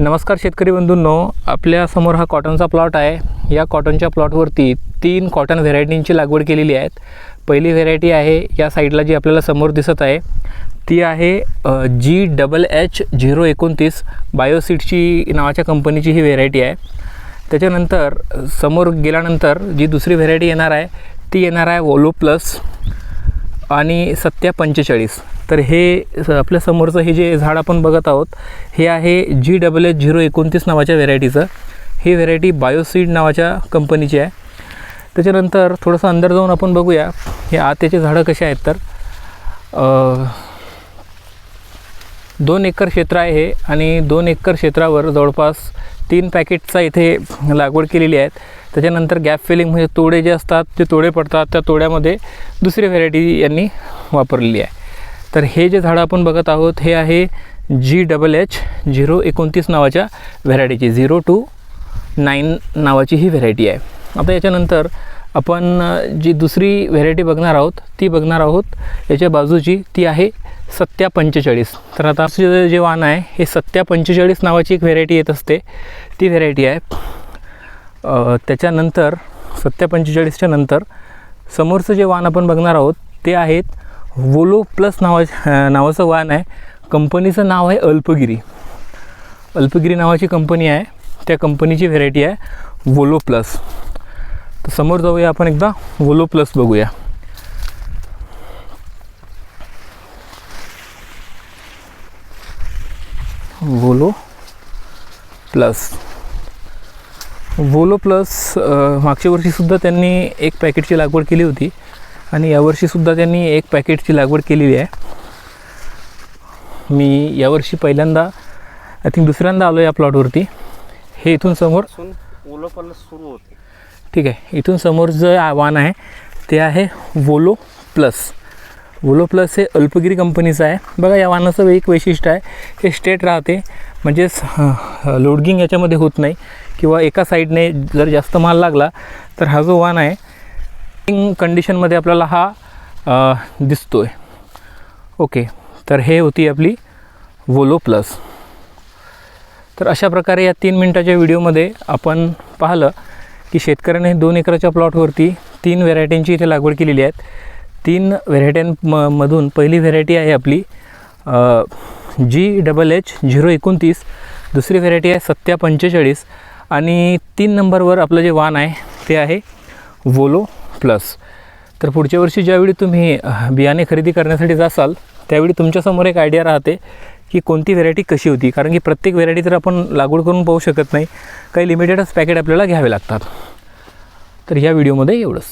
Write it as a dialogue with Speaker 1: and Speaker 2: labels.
Speaker 1: नमस्कार शेतकरी बंधूंनो आपल्यासमोर हा कॉटनचा प्लॉट आहे. या कॉटनच्या प्लॉटवरती तीन कॉटन व्हेरायटींची लागवड केलेली आहेत. पहिली व्हेरायटी आहे या साईडला जी आपल्याला समोर दिसत आहे. ती आहे जी डबल एच झिरो एकोणतीस बायोसीटची नावाच्या कंपनीची ही व्हेरायटी आहे. त्याच्यानंतर समोर गेल्यानंतर जी दुसरी व्हेरायटी येणार आहे ती येणार आहे वोलो प्लस आणि सत्या पंचेचाळीस. तर हे स- आपल्या समोरचं हे जे झाड आपण बघत आहोत हे आहे जी डबल एच झिरो एकोणतीस नावाच्या व्हेरायटीचं. ही व्हेरायटी बायोसीड नावाच्या कंपनीची आहे. त्याच्यानंतर थोडंसं अंदर जाऊन आपण बघूया हे आत्याचे झाडं कसे आहेत तर दोन एकर क्षेत्र आहे हे आणि दोन एकर क्षेत्रावर जवळपास तीन पॅकेटचा इथे लागवड केलेली आहेत त्याच्यानंतर गॅप फिलिंग म्हणजे तोडे जे असतात ते तोडे पडतात त्या तोड्यामध्ये दुसरी व्हेरायटी यांनी वापरलेली आहे. तर हे जे झाडं आपण बघत आहोत हे आहे जी डबल एच झिरो एकोणतीस नावाच्या व्हेरायटीची झिरो टू नाईन नावाची ही व्हेरायटी आहे. आता याच्यानंतर आपण जी दुसरी व्हेरायटी बघणार आहोत ती बघणार आहोत. याच्या बाजूची ती आहे सत्या पंचेचाळीस तर आता जे जे वाण आहे हे सत्या पंचेचाळीस नावाची एक व्हेरायटी येत असते. ती व्हेरायटी आहे. त्याच्यानंतर सत्या पंचेचाळीसच्या नंतर समोरचं जे वाण आपण बघणार आहोत ते आहेत वोलो प्लस नावा नावाचं वाहन आहे. कंपनीचं नाव आहे अल्पगिरी. अल्पगिरी नावाची कंपनी आहे. त्या कंपनीची व्हेरायटी आहे वोलो प्लस. तर समोर जाऊया आपण एकदा. वोलो प्लस बघूया. वोलो प्लस. वोलो प्लस मागच्या वर्षीसुद्धा त्यांनी एक पॅकेटची लागवड केली होती. आणि यावर्षीसुद्धा त्यांनी एक पॅकेटची लागवड केलेली आहे. मी यावर्षी पहिल्यांदा आय थिंक दुसऱ्यांदा आलो या प्लॉटवरती. हे इथून समोर
Speaker 2: ओलं पडलं सुरू होते.
Speaker 1: ठीक आहे. इथून समोर जे आव्हान आहे ते आहे वोलो प्लस वोलो प्लस हे अल्पगिरी कंपनीचं आहे. बघा या वाहनाचं एक वैशिष्ट्य आहे हे स्ट्रेट राहते. म्हणजेच लोडगिंग याच्यामध्ये होत नाही. किंवा एका साईडने जर जास्त माल लागला तर हा जो वाण आहे कंडिशनमध्ये आपल्याला हा दिसतो आहे ओके तर हे होती आपली वोलो प्लस तर अशा प्रकारे या तीन मिनटाच्या व्हिडिओमध्ये आपण पाहिलं की शेतकऱ्याने दोन एकराच्या प्लॉटवरती तीन व्हेरायटींची इथे लागवड केलेली आहेत. तीन व्हेरायट्यां मधून पहिली व्हेरायटी आहे आपली जी डबल एच झिरो एकोणतीस दुसरी व्हेरायटी आहे सत्या पंचेचाळीस आणि तीन नंबरवर आपलं जे वाण आहे ते आहे वोलो प्लस तर पुढच्या वर्षी ज्यावेळी तुम्ही बियाणे खरेदी करण्यासाठी जासाल त्यावेळी तुमच्यासमोर एक आयडिया राहते की कोणती व्हेरायटी कशी होती. कारण की प्रत्येक व्हेरायटी तर आपण लागवड करून पाहू शकत नाही. काही लिमिटेडच पॅकेट आपल्याला घ्यावे लागतात. तर ह्या व्हिडिओमध्ये एवढंच.